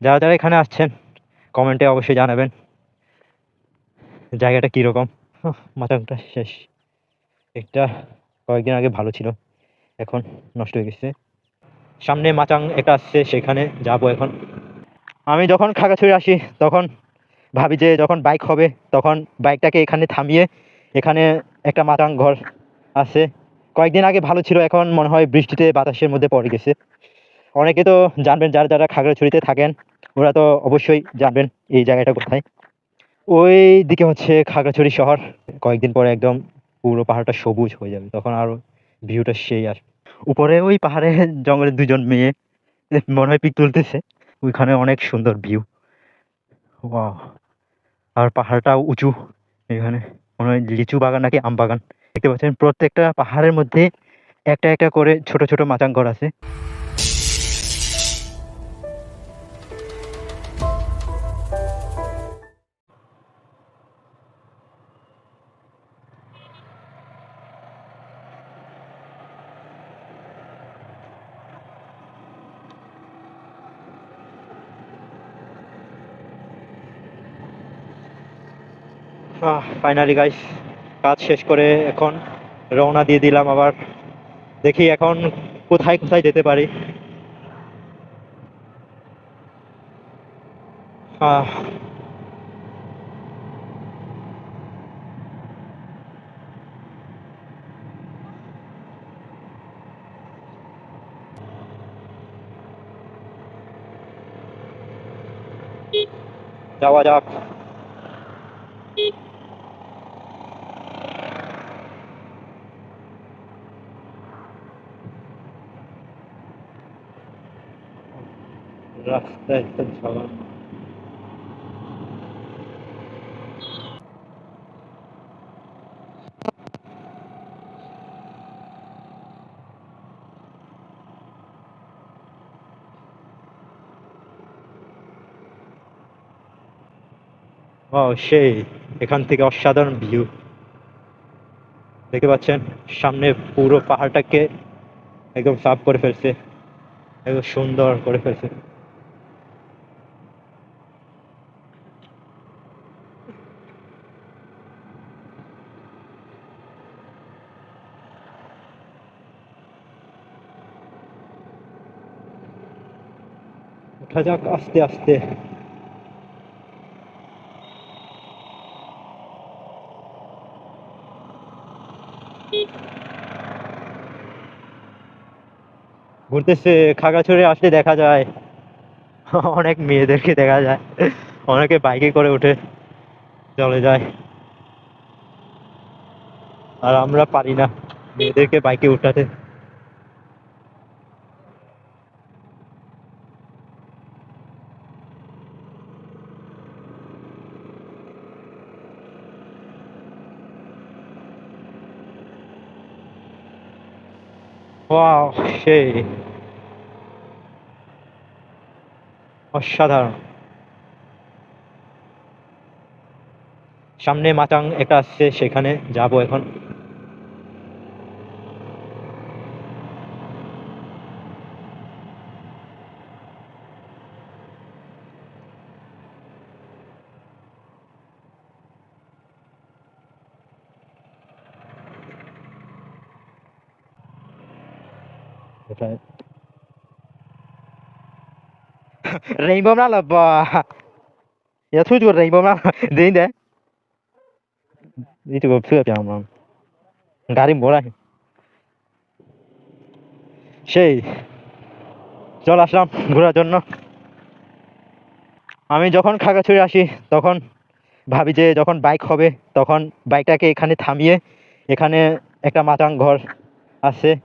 যারা যারা এখানে আসছেন কমেন্টে অবশ্যই জানাবেন জায়গাটা কীরকম। মাচাংটা শেষ। একটা কয়েকদিন আগে ভালো ছিল, এখন নষ্ট হয়ে গেছে। সামনে মাচাং একটা আসছে, সেখানে যাব এখন। আমি যখন খাগড়াছড়ি আসি, তখন ভাবি যে যখন বাইক হবে, তখন বাইকটাকে এখানে থামিয়ে এখানে একটা মাচাং ঘর আছে। কয়েকদিন আগে ভালো ছিল, এখন মনে হয় বৃষ্টিতে বাতাসের মধ্যে পড়ে গেছে। অনেকে তো জানবেন যারা যারা খাগড়াছড়িতে থাকেন, ওরা তো অবশ্যই জানবেন এই জায়গাটা কোথায়। ওই দিকে হচ্ছে খাগড়াছড়ি শহর। কয়েকদিন পরে একদম পুরো পাহাড়টা সবুজ হয়ে যাবে, তখন আরও ভিউটা সেই আসবে উপরে ওই পাহাড়ে জঙ্গলে দুজন মেয়ে, মনে হয় পিক তুলতেছে, ওইখানে অনেক সুন্দর ভিউ ওয়াও আর পাহাড়টাও উঁচু, এখানে মনে হয় লিচু বাগান নাকি আম বাগান। দেখতে পাচ্ছেন, প্রত্যেকটা পাহাড়ের মধ্যে একটা একটা করে ছোট ছোট মাচাং ঘর আছে। ফাইনালি গাইস কাজ শেষ করে এখন রওনা দিয়ে দিলাম আবার। দেখি এখন কোথায় কোথায় যেতে পারি। যাওয়া যাক। একটা ঝামেলা ও সেই, এখান থেকে অসাধারণ ভিউ দেখতে পাচ্ছেন, সামনে পুরো পাহাড়টাকে একদম সাফ করে ফেলছে, একদম সুন্দর করে ফেলছে। যাক আস্তে আস্তে ঘুরতেছে খাগড়াছড়ি আসলে দেখা যায়। অনেক মেয়েদেরকে দেখা যায়। অনেকে বাইকে করে উঠে চলে যায়। আর আমরা পারি না মেয়েদেরকে বাইকে উঠাতে। ওয়াও সেই অসাধারণ। সামনে মাচাং একটা আসছে সেখানে যাব এখন কোথায় আমি যখন খাগড়াছড়ি আসি তখন ভাবি যে যখন বাইক হবে তখন বাইকটাকে এখানে থামিয়ে এখানে একটা মাচাং ঘর আছে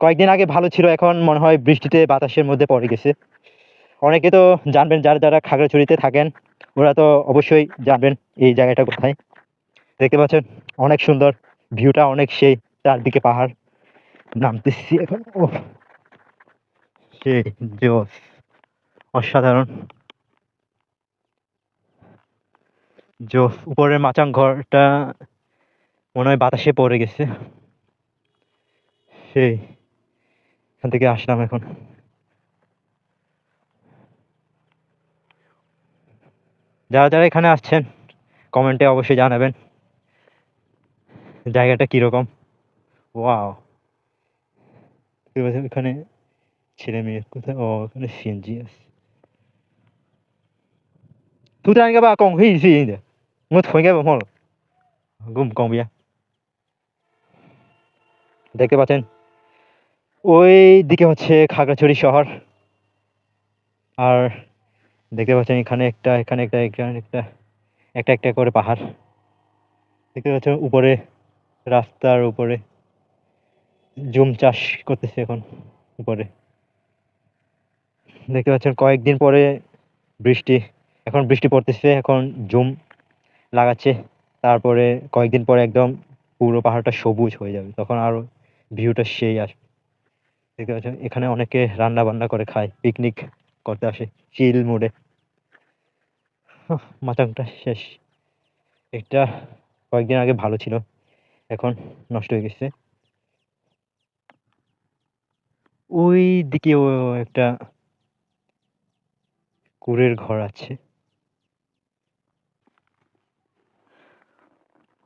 কয়েকদিন আগে ভালো ছিল এখন মনে হয় বৃষ্টিতে বাতাসের মধ্যে পড়ে গেছে অনেকে তো জানবেন যারা যারা খাগড়াছড়িতে থাকেন, ওরা তো অবশ্যই জানবেন এই জায়গাটা কোথায়। দেখতে পাচ্ছেন, অনেক সুন্দর ভিউটা, অনেক সেই চারদিকে পাহাড় নামতেছি এখন। ও অসাধারণ। জোস উপরের মাচাং ঘরটা মনে হয় বাতাসে পড়ে গেছে। সেই, এখান থেকে আসলাম এখন। যারা যারা এখানে আসছেন কমেন্টে অবশ্যই জানাবেন। জায়গাটা কীরকম? ওয়াও এখানে ছেলে মেয়ে কোথায়? ও এখানে সিএনজি আছে। তুই তো আমি বা কম হয়েছি এই দে মত ফোন মল। গুম কম বিয়া দেখতে পাচ্ছেন? ওই দিকে হচ্ছে খাগড়াছড়ি শহর। আর দেখতে পাচ্ছেন এখানে একটা এখানে একটা এখানে একটা একটা একটা করে পাহাড়। দেখতে পাচ্ছেন উপরে, রাস্তার উপরে, জুম চাষ করতেছে এখন উপরে। দেখতে পাচ্ছেন কয়েকদিন পরে বৃষ্টি, এখন বৃষ্টি পড়তেছে, এখন জুম লাগাচ্ছে। তারপরে কয়েকদিন পরে একদম পুরো পাহাড়টা সবুজ হয়ে যাবে, তখন আরও ভিউটা সেই আসবে। দেখতে পাচ্ছেন এখানে অনেকে রান্না বান্না করে খায় পিকনিক করতে আসে চিল মুডে মাচাংটা শেষ। এটা কয়েকদিন আগে ভালো ছিল, এখন নষ্ট হয়ে গেছে। ওই দিকে ও একটা কুড়ের ঘর আছে।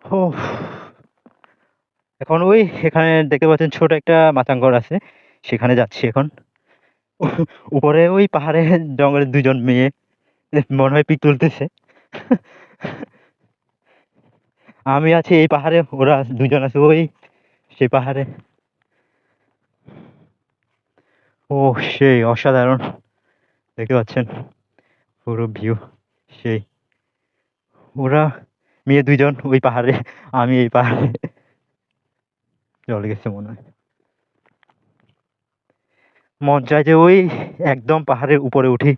ও এখন ওই এখানে দেখতে পাচ্ছেন ছোট একটা মাচাঙ্গর আছে, সেখানে যাচ্ছি এখন। উপরে ওই পাহাড়ে জঙ্গলে দুজন মেয়ে মনে হয় পিক তুলতেছে। আমি আছি এই পাহাড়ে, ওরা দুজন আছে ওই সেই পাহাড়ে। ও, সেই অসাধারণ। দেখতে পাচ্ছেন, পুরো ভিউ সেই। ওরা মেয়ে দুইজন ওই পাহাড়ে, আমি এই পাহাড়ে। চলে গেছে মনে হয়। মন চায় যে ওই একদম পাহাড়ের উপরে উঠি।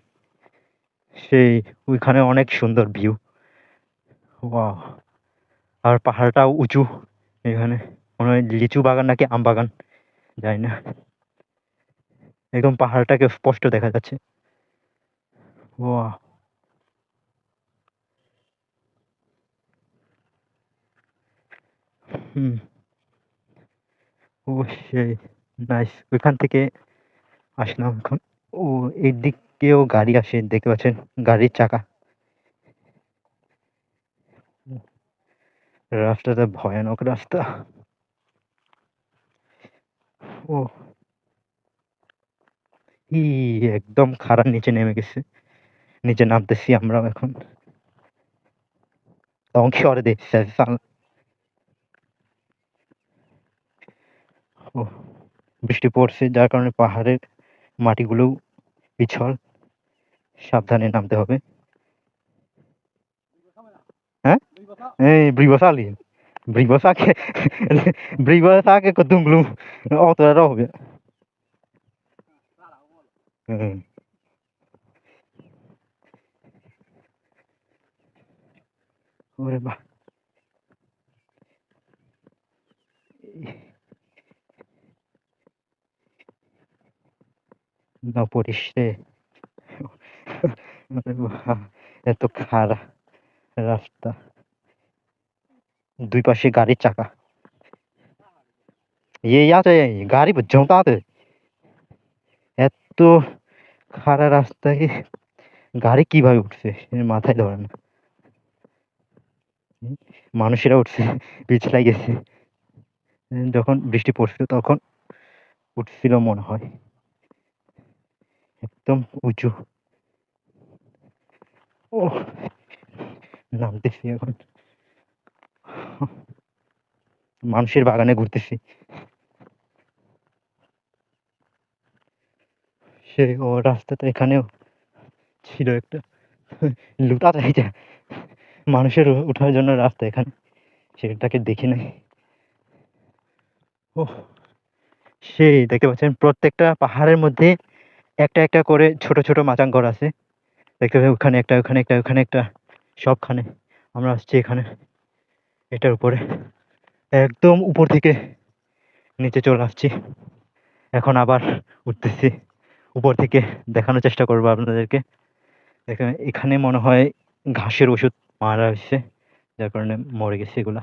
সেই ওইখানে অনেক সুন্দর ভিউ ওয়াও আর পাহাড়টাও উঁচু। এখানে মনে হয় লিচু বাগান নাকি আম বাগান? যাই না। একদম পাহাড়টাকে স্পষ্ট দেখা যাচ্ছে। ওয়া হুম। ও সেই নাইস ওইখান থেকে আসলাম এখন। ও এই দিকেও গাড়ি আসে, দেখতে পাচ্ছেন? গাড়ির চাকা। রাস্তাটা ভয়ানক রাস্তা। ও। ই, একদম খারাপ নিচে নেমে গেছে। নিচে নামতেছি আমরাও এখন। তখন সরে দেখছি বৃষ্টি পড়ছে, যার কারণে পাহাড়ের মাটিগুলো পিছল। সাবধানে নামতে হবে। হ্যাঁ? এই ব্রিবসালি ব্রিবসাকে ব্রিবসাকে কতুংলু অতটা হবে। হুম। ওরে বাহ। না পড়িস রে এত খারাপ রাস্তা দুই পাশে গাড়ির চাকা ये याद है गाड़ी जमता এত খারাপ রাস্তায় গাড়ি কিভাবে উঠছে এর মাথায় ধরে না মানুষেরা উঠছে পিছলাই গেছে যখন বৃষ্টি পড়ছিল তখন উঠছিল মনে হয় একদম উঁচু ও নামতেছি এখন। মানুষের বাগানে ঘুরতেছি। সে ও রাস্তাটা এখানেও ছিল একটা। লুটা চাইছে মানুষের ওঠার জন্য রাস্তা এখানে। সেটাকে দেখি নাই। ও সেই দেখতে পাচ্ছেন প্রত্যেকটা পাহাড়ের মধ্যে একটা একটা করে ছোট ছোট মাচাং ঘর আছে। দেখতে পাচ্ছেন ওখানে একটা ওখানে একটা ওখানে একটা, সবখানে। আমরা আসছি এখানে, এটার উপরে। একদম উপর থেকে নিচে চলে আসছি। এখন আবার উঠতেছি। উপর থেকে দেখানোর চেষ্টা করব আপনাদেরকে। দেখেন, এখানে মনে হয় ঘাসের ওষুধ মারা হয়েছে, যার কারণে মরে গেছে এগুলা।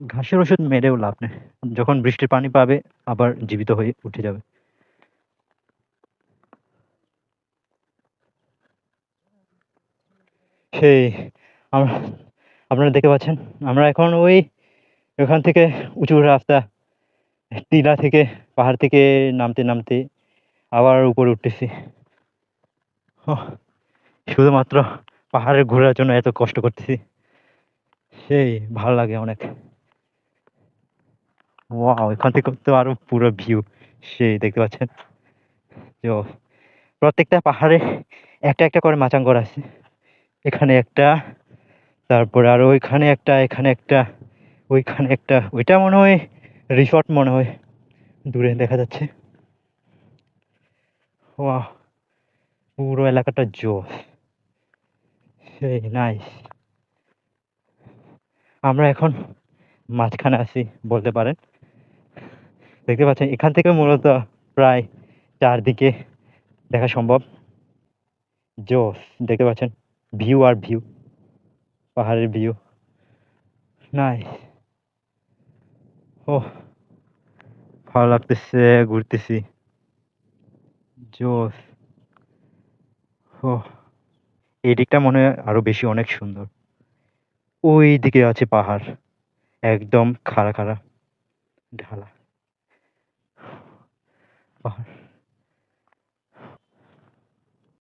ঘাসের ওষুধ মেরেও লাভ নেই। যখন বৃষ্টির পানি পাবে, আবার জীবিত হয়ে উঠে যাবে। সেই আপনারা দেখতে পাচ্ছেন, আমরা এখন ওই ওখান থেকে উঁচু রাস্তা, টিলা থেকে, পাহাড় থেকে নামতে নামতে আবার উপরে উঠতেছি। শুধুমাত্র পাহাড়ে ঘোরার জন্য এত কষ্ট করতেছি। সেই, ভালো লাগে অনেক। ওয়াও এখান থেকে তো আরও পুরো ভিউ সেই দেখতে পাচ্ছেন। তো প্রত্যেকটা পাহাড়ে একটা একটা করে মাচাং করা আছে। এখানে একটা, তারপরে আর ওইখানে একটা, এখানে একটা, ওইখানে একটা, ওইটা মনে হয় রিসর্ট মনে হয়। দূরে দেখা যাচ্ছে। ওয়াও পুরো এলাকাটা জোস সেই নাইস আমরা এখন মাঝখানে আছি, বলতে পারেন। দেখতে পাচ্ছেন, এখান থেকে মূলত প্রায় চারদিকে দেখা সম্ভব। জোস দেখতে পাচ্ছেন ভিউ আর ভিউ পাহাড়ের ভিউ নাই ও ভালো লাগতেছে, ঘুরতেছি। জোস ও এই দিকটা মনে হয় আরও বেশি অনেক সুন্দর। ওই দিকে আছে পাহাড়, একদম খাড়া খাড়া ঢালা। পাহাড়